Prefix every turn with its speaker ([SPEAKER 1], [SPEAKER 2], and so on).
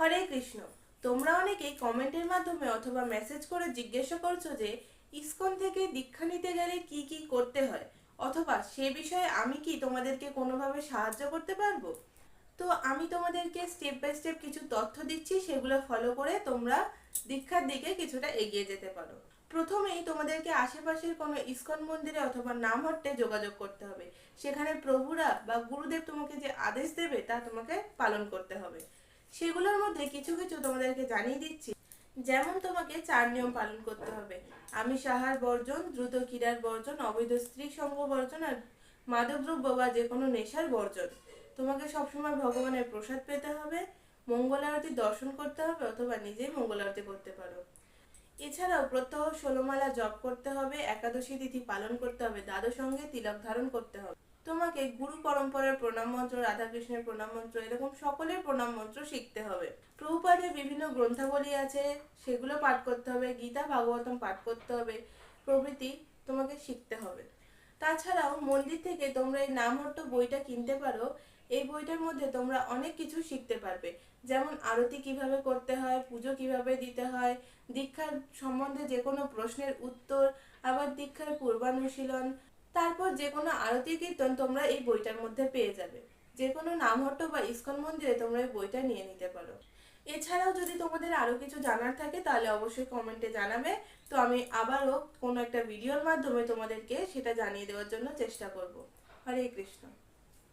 [SPEAKER 1] হরে কৃষ্ণ। তোমরা অনেকেই কমেন্টের মাধ্যমে অথবা মেসেজ করে জিজ্ঞাসা করছ যে, ইসকন থেকে দীক্ষা নিতে গেলে কি কি করতে হয়? অথবা সে বিষয়ে আমি কি তোমাদেরকে কোনোভাবে সাহায্য করতে পারব? তো আমি তোমাদেরকে স্টেপ বাই স্টেপ কিছু তথ্য দিচ্ছি, সেগুলো ফলো করে তোমরা দীক্ষার দিকে কিছুটা এগিয়ে যেতে পারো। প্রথমেই তোমাদেরকে আশেপাশের কোনো ইসকন মন্দিরে অথবা নামহট্টে যোগাযোগ করতে হবে। সেখানে প্রভুরা বা গুরুদেব তোমাকে যে আদেশ দেবে, তা তোমাকে পালন করতে হবে। সেগুলোর মধ্যে কিছু কিছু তোমাদেরকে জানিয়ে দিচ্ছি। যেমন তোমাকে চার নিয়ম পালন করতে হবে। আমি সাহার বর্জন, দ্রুত ক্রীড়ার বর্জন, অবৈধ স্ত্রী সঙ্গ বর্জন আর মাদকদ্রব্য বা যে কোনো নেশার বর্জন। তোমাকে সবসময় ভগবানের প্রসাদ পেতে হবে, মঙ্গল আরতি দর্শন করতে হবে অথবা নিজেই মঙ্গল আরতি করতে পারো। এছাড়াও প্রত্যহ ষোলমালা জপ করতে হবে, একাদশী তিথি পালন করতে হবে, দ্বাদশ সঙ্গে তিলক ধারণ করতে হবে। তোমাকে গুরু পরম্পরার প্রণাম মন্ত্র, রাধাকৃষ্ণের প্রণাম মন্ত্র, এরকম সকলের প্রণাম মন্ত্র শিখতে হবে। প্রভুপাদের বিভিন্ন গ্রন্থাবলী আছে, সেগুলো পাঠ করতে হবে, গীতা, ভাগবতম পাঠ করতে হবে, প্রভৃতি তোমাকে শিখতে হবে। তাছাড়াও মন্দির থেকে তোমরা এই নামহট্ট বইটা কিনতে পারো, এই বইটার মধ্যে তোমরা অনেক কিছু শিখতে পারবে। যেমন আরতি কীভাবে করতে হয়, পুজো কীভাবে দিতে হয়, দীক্ষার সম্বন্ধে যে কোনো প্রশ্নের উত্তর, আবার দীক্ষার পূর্বানুশীলন তারপর যে কোনো আরতি কীর্তন তোমরা এই বইটার মধ্যে পেয়ে যাবে। যে কোনো নামহট্ট বা ইস্কন মন্দিরে তোমরা এই বইটা নিয়ে নিতে পারো। এছাড়াও যদি তোমাদের আরও কিছু জানার থাকে, তাহলে অবশ্যই কমেন্টে জানাবে। তো আমি আবারও কোনো একটা ভিডিওর মাধ্যমে তোমাদেরকে সেটা জানিয়ে দেওয়ার জন্য চেষ্টা করব। হরে কৃষ্ণ।